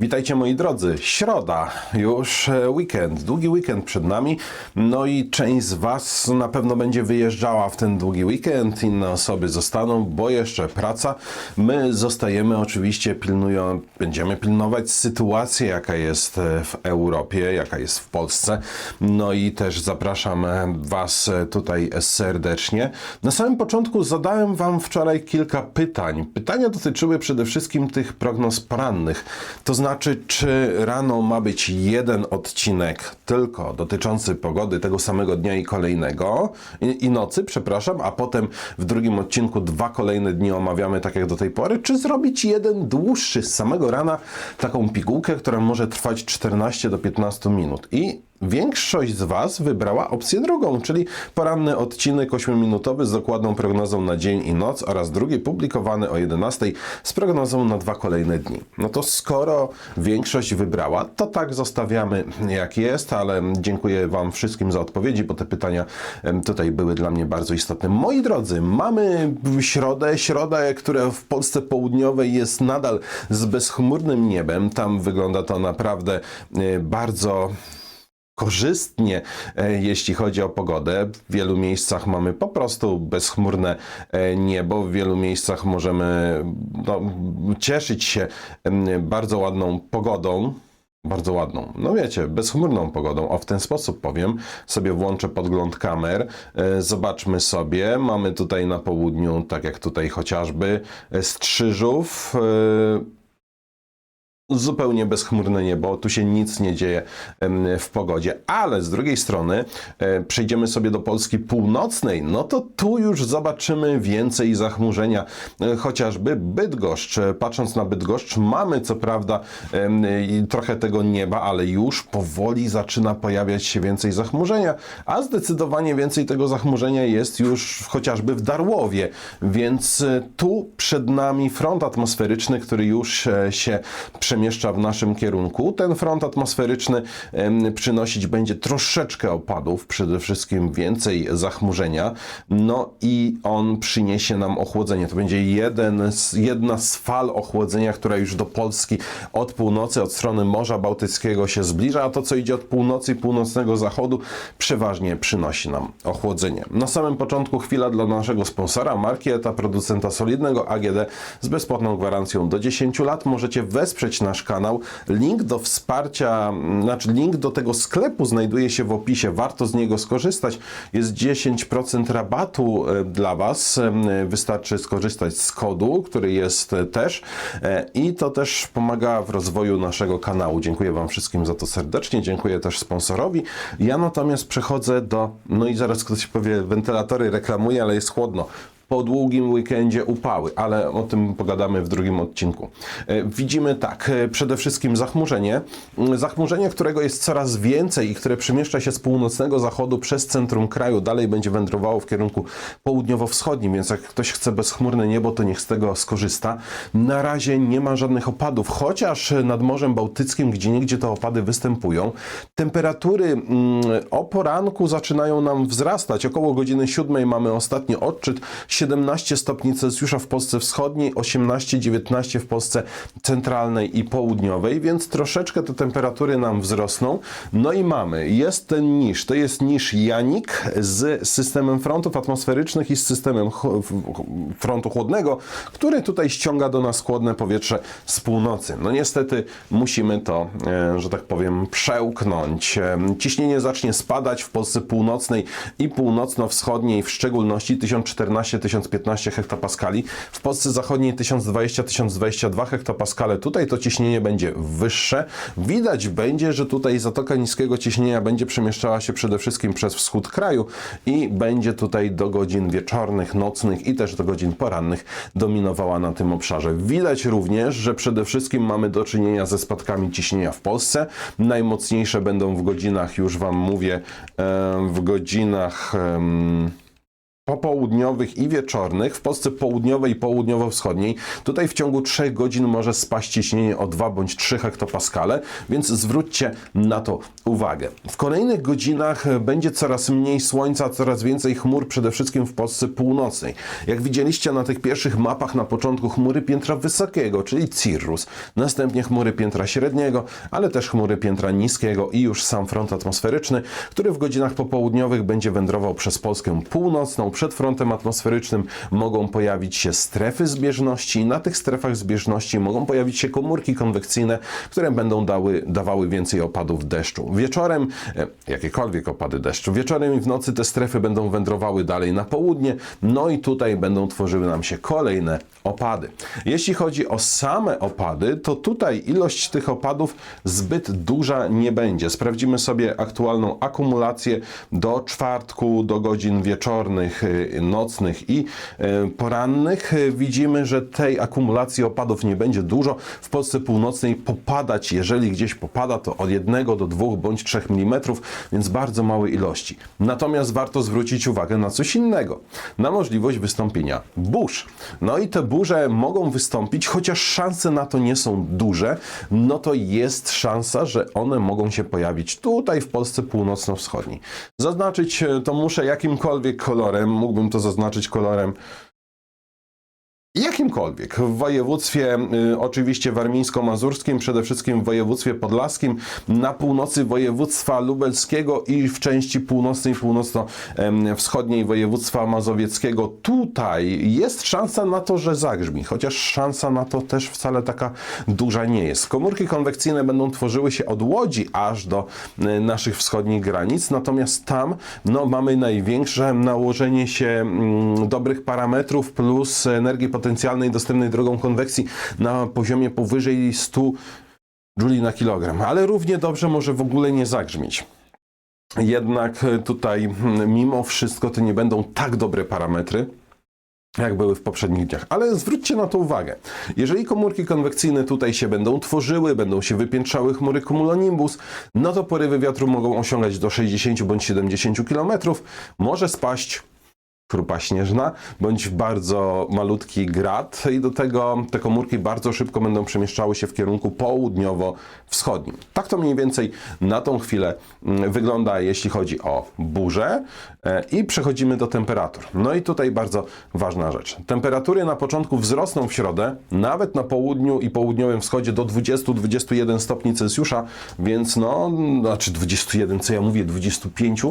Witajcie moi drodzy. Środa, już e, weekend, długi weekend przed nami. No i część z Was na pewno będzie wyjeżdżała w ten długi weekend, inne osoby zostaną, bo jeszcze praca. My zostajemy oczywiście, pilnują, będziemy pilnować sytuację, jaka jest e, w Europie, jaka jest w Polsce. No i też zapraszam e, Was tutaj serdecznie. Na samym początku zadałem Wam wczoraj kilka pytań. Pytania dotyczyły przede wszystkim tych prognoz porannych. To znaczy, czy rano ma być jeden odcinek tylko dotyczący pogody tego samego dnia i kolejnego, i, i nocy, przepraszam, a potem w drugim odcinku dwa kolejne dni omawiamy tak jak do tej pory, czy zrobić jeden dłuższy z samego rana, taką pigułkę, która może trwać 14 do 15 minut. I Większość z Was wybrała opcję drugą, czyli poranny odcinek 8-minutowy z dokładną prognozą na dzień i noc oraz drugi publikowany o 11 z prognozą na dwa kolejne dni. No to skoro większość wybrała, to tak zostawiamy jak jest, ale dziękuję Wam wszystkim za odpowiedzi, bo te pytania tutaj były dla mnie bardzo istotne. Moi drodzy, mamy środę, środę, która w Polsce Południowej jest nadal z bezchmurnym niebem. Tam wygląda to naprawdę e, bardzo korzystnie, e, jeśli chodzi o pogodę. W wielu miejscach mamy po prostu bezchmurne e, niebo, w wielu miejscach możemy no, cieszyć się bardzo ładną pogodą. Bardzo ładną, no wiecie, bezchmurną pogodą. O, w ten sposób powiem. Sobie włączę podgląd kamer. E, Zobaczmy sobie. Mamy tutaj na południu, tak jak tutaj chociażby, Strzyżów. Zupełnie bezchmurne niebo, tu się nic nie dzieje w pogodzie, ale z drugiej strony e, przejdziemy sobie do Polski północnej, no to tu już zobaczymy więcej zachmurzenia, e, chociażby Bydgoszcz. E, Patrząc na Bydgoszcz mamy co prawda trochę tego nieba, ale już powoli zaczyna pojawiać się więcej zachmurzenia, a zdecydowanie więcej tego zachmurzenia jest już chociażby w Darłowie, więc tu przed nami front atmosferyczny, który już się przemieszcza w naszym kierunku. Ten front atmosferyczny przynosić będzie troszeczkę opadów, przede wszystkim więcej zachmurzenia, no i on przyniesie nam ochłodzenie. To będzie jeden z, jedna z fal ochłodzenia, która już do Polski od północy, od strony Morza Bałtyckiego się zbliża, a to, co idzie od północy i północnego zachodu, przeważnie przynosi nam ochłodzenie. Na samym początku chwila dla naszego sponsora, marki ETA, producenta solidnego AGD z bezpłatną gwarancją do 10 lat. Możecie wesprzeć nasz kanał. Link do wsparcia, mm, znaczy link do tego sklepu znajduje się w opisie. Warto z niego skorzystać. Jest 10% rabatu e, dla Was. E, Wystarczy skorzystać z kodu, który jest e, też i to też pomaga w rozwoju naszego kanału. Dziękuję Wam wszystkim za to serdecznie. Dziękuję też sponsorowi. Ja natomiast przechodzę do, no i zaraz ktoś powie, wentylatory reklamuje, ale jest chłodno po długim weekendzie upały, ale o tym pogadamy w drugim odcinku. E, Widzimy tak, e, przede wszystkim zachmurzenie. Mm, Zachmurzenie, którego jest coraz więcej i które przemieszcza się z północnego zachodu przez centrum kraju, dalej będzie wędrowało w kierunku południowo-wschodnim, więc jak ktoś chce bezchmurne niebo, to niech z tego skorzysta. Na razie nie ma żadnych opadów, chociaż nad Morzem Bałtyckim, gdzie niegdzie te opady występują. Temperatury mm, o poranku zaczynają nam wzrastać. Około godziny 7 mamy ostatni odczyt. 17 stopni Celsjusza w Polsce Wschodniej, 18-19 w Polsce Centralnej i Południowej, więc troszeczkę te temperatury nam wzrosną. No i mamy, jest ten niż, to jest niż Janik z systemem frontów atmosferycznych i z systemem frontu chłodnego, który tutaj ściąga do nas chłodne powietrze z północy. No niestety musimy to, e, że tak powiem, przełknąć. E, Ciśnienie zacznie spadać w Polsce północnej i północno-wschodniej, w szczególności 1014-1015 hektopaskali, w Polsce zachodniej 1020-1022 hektopaskale. Tutaj to ciśnienie będzie wyższe. Widać będzie, że tutaj zatoka niskiego ciśnienia będzie przemieszczała się przede wszystkim przez wschód kraju i będzie tutaj do godzin wieczornych, nocnych i też do godzin porannych dominowała na tym obszarze. Widać również, że przede wszystkim mamy do czynienia ze spadkami ciśnienia w Polsce. Najmocniejsze będą w godzinach, już Wam mówię, w godzinach. Popołudniowych i wieczornych w Polsce południowej i południowo-wschodniej. Tutaj w ciągu 3 godzin może spaść ciśnienie o 2 bądź 3 hektopaskale, więc zwróćcie na to uwagę. W kolejnych godzinach będzie coraz mniej słońca, coraz więcej chmur, przede wszystkim w Polsce północnej. Jak widzieliście na tych pierwszych mapach na początku chmury piętra wysokiego, czyli cirrus, następnie chmury piętra średniego, ale też chmury piętra niskiego i już sam front atmosferyczny, który w godzinach popołudniowych będzie wędrował przez Polskę północną. Przed frontem atmosferycznym mogą pojawić się strefy zbieżności. Na tych strefach zbieżności mogą pojawić się komórki konwekcyjne, które będą dały, dawały więcej opadów deszczu. Wieczorem, e, jakiekolwiek opady deszczu, wieczorem i w nocy te strefy będą wędrowały dalej na południe, no i tutaj będą tworzyły nam się kolejne opady. Jeśli chodzi o same opady, to tutaj ilość tych opadów zbyt duża nie będzie. Sprawdzimy sobie aktualną akumulację do czwartku, do godzin wieczornych, nocnych i y, porannych. Y, Widzimy, że tej akumulacji opadów nie będzie dużo. W Polsce Północnej popadać, jeżeli gdzieś popada, to od 1 do 2 bądź 3 mm, więc bardzo małe ilości. Natomiast warto zwrócić uwagę na coś innego. Na możliwość wystąpienia burz. No i te burze mogą wystąpić, chociaż szanse na to nie są duże, no to jest szansa, że one mogą się pojawić tutaj w Polsce północno-wschodniej. Zaznaczyć e, to muszę jakimkolwiek kolorem, mógłbym to zaznaczyć kolorem Jakimkolwiek. W województwie y, oczywiście warmińsko-mazurskim, przede wszystkim w województwie podlaskim, na północy województwa lubelskiego i w części północnej, północno-wschodniej województwa mazowieckiego. Tutaj jest szansa na to, że zagrzmi, chociaż szansa na to też wcale taka duża nie jest. Komórki konwekcyjne będą tworzyły się od Łodzi aż do y, naszych wschodnich granic, natomiast tam no, mamy największe nałożenie się mm, dobrych parametrów plus energii potencjalnej dostępnej drogą konwekcji na poziomie powyżej 100 jouli na kilogram, ale równie dobrze może w ogóle nie zagrzmieć. Jednak tutaj hmm, mimo wszystko to nie będą tak dobre parametry, jak były w poprzednich dniach. Ale zwróćcie na to uwagę. Jeżeli komórki konwekcyjne tutaj się będą tworzyły, będą się wypiętrzały chmury cumulonimbus, no to porywy wiatru mogą osiągać do 60 bądź 70 km. Może spaść krupa śnieżna, bądź bardzo malutki grad i do tego te komórki bardzo szybko będą przemieszczały się w kierunku południowo-wschodnim. Tak to mniej więcej na tą chwilę mm, wygląda, jeśli chodzi o burzę E, i przechodzimy do temperatur. No i tutaj bardzo ważna rzecz. Temperatury na początku wzrosną w środę, nawet na południu i południowym wschodzie do 20-21 stopni Celsjusza, więc no, znaczy 21, co ja mówię, 25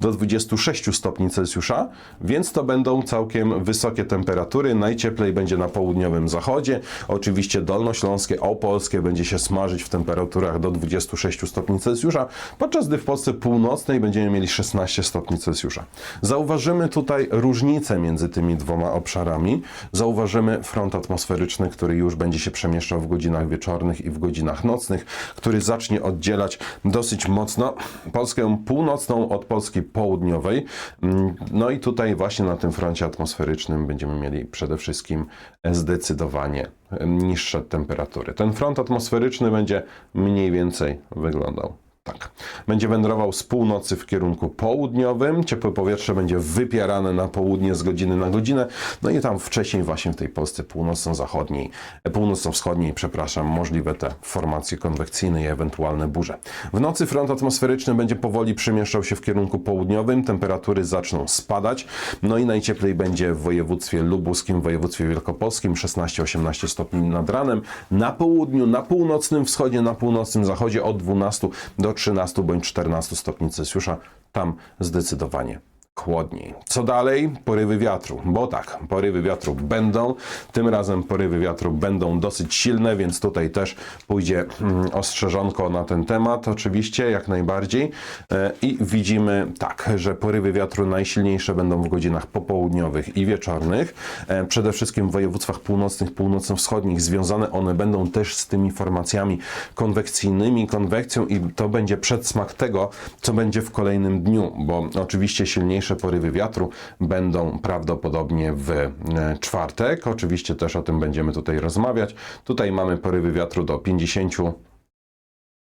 do 26 stopni Celsjusza, więc to będą całkiem wysokie temperatury. Najcieplej będzie na południowym zachodzie. Oczywiście dolnośląskie, opolskie będzie się smażyć w temperaturach do 26 stopni Celsjusza, podczas gdy w Polsce północnej będziemy mieli 16 stopni Celsjusza. Zauważymy tutaj różnicę między tymi dwoma obszarami. Zauważymy front atmosferyczny, który już będzie się przemieszczał w godzinach wieczornych i w godzinach nocnych, który zacznie oddzielać dosyć mocno Polskę północną od Polski południowej. Mm, No i tutaj właśnie na tym froncie atmosferycznym będziemy mieli przede wszystkim zdecydowanie niższe temperatury. Ten front atmosferyczny będzie mniej więcej wyglądał tak. Będzie wędrował z północy w kierunku południowym. Ciepłe powietrze będzie wypierane na południe z godziny na godzinę. No i tam wcześniej właśnie w tej Polsce północno-zachodniej, północno-wschodniej, przepraszam, możliwe te formacje konwekcyjne i ewentualne burze. W nocy front atmosferyczny będzie powoli przemieszczał się w kierunku południowym. Temperatury zaczną spadać. No i najcieplej będzie w województwie lubuskim, w województwie wielkopolskim 16-18 stopni nad ranem. Na południu, na północnym wschodzie, na północnym zachodzie od 12 do 13 bądź 14 stopni Celsjusza. Tam zdecydowanie chłodniej. Co dalej? Porywy wiatru. Bo tak, porywy wiatru będą. Tym razem porywy wiatru będą dosyć silne, więc tutaj też pójdzie mm, ostrzeżonko na ten temat, oczywiście, jak najbardziej. E, I widzimy tak, że porywy wiatru najsilniejsze będą w godzinach popołudniowych i wieczornych. E, Przede wszystkim w województwach północnych, północno-wschodnich. Związane one będą też z tymi formacjami konwekcyjnymi, konwekcją i to będzie przedsmak tego, co będzie w kolejnym dniu, bo oczywiście silniejsze porywy wiatru będą prawdopodobnie w e, czwartek. Oczywiście też o tym będziemy tutaj rozmawiać. Tutaj mamy porywy wiatru do 50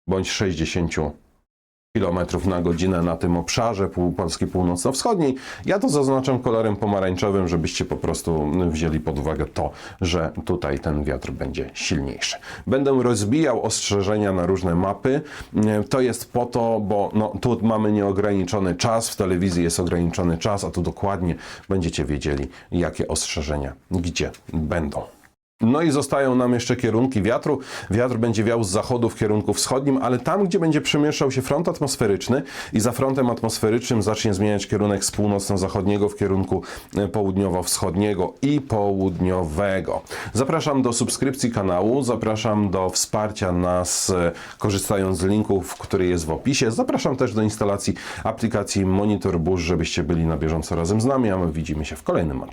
bądź 60 km na godzinę na tym obszarze Polski północno-wschodniej. Ja to zaznaczam kolorem pomarańczowym, żebyście po prostu wzięli pod uwagę to, że tutaj ten wiatr będzie silniejszy. Będę rozbijał ostrzeżenia na różne mapy. To jest po to, bo no, tu mamy nieograniczony czas, w telewizji jest ograniczony czas, a tu dokładnie będziecie wiedzieli, jakie ostrzeżenia gdzie będą. No i zostają nam jeszcze kierunki wiatru. Wiatr będzie wiał z zachodu w kierunku wschodnim, ale tam, gdzie będzie przemieszczał się front atmosferyczny i za frontem atmosferycznym zacznie zmieniać kierunek z północno-zachodniego w kierunku e, południowo-wschodniego i południowego. Zapraszam do subskrypcji kanału, zapraszam do wsparcia nas e, korzystając z linków, który jest w opisie. Zapraszam też do instalacji aplikacji Monitor Burz, żebyście byli na bieżąco razem z nami, a my widzimy się w kolejnym materiale.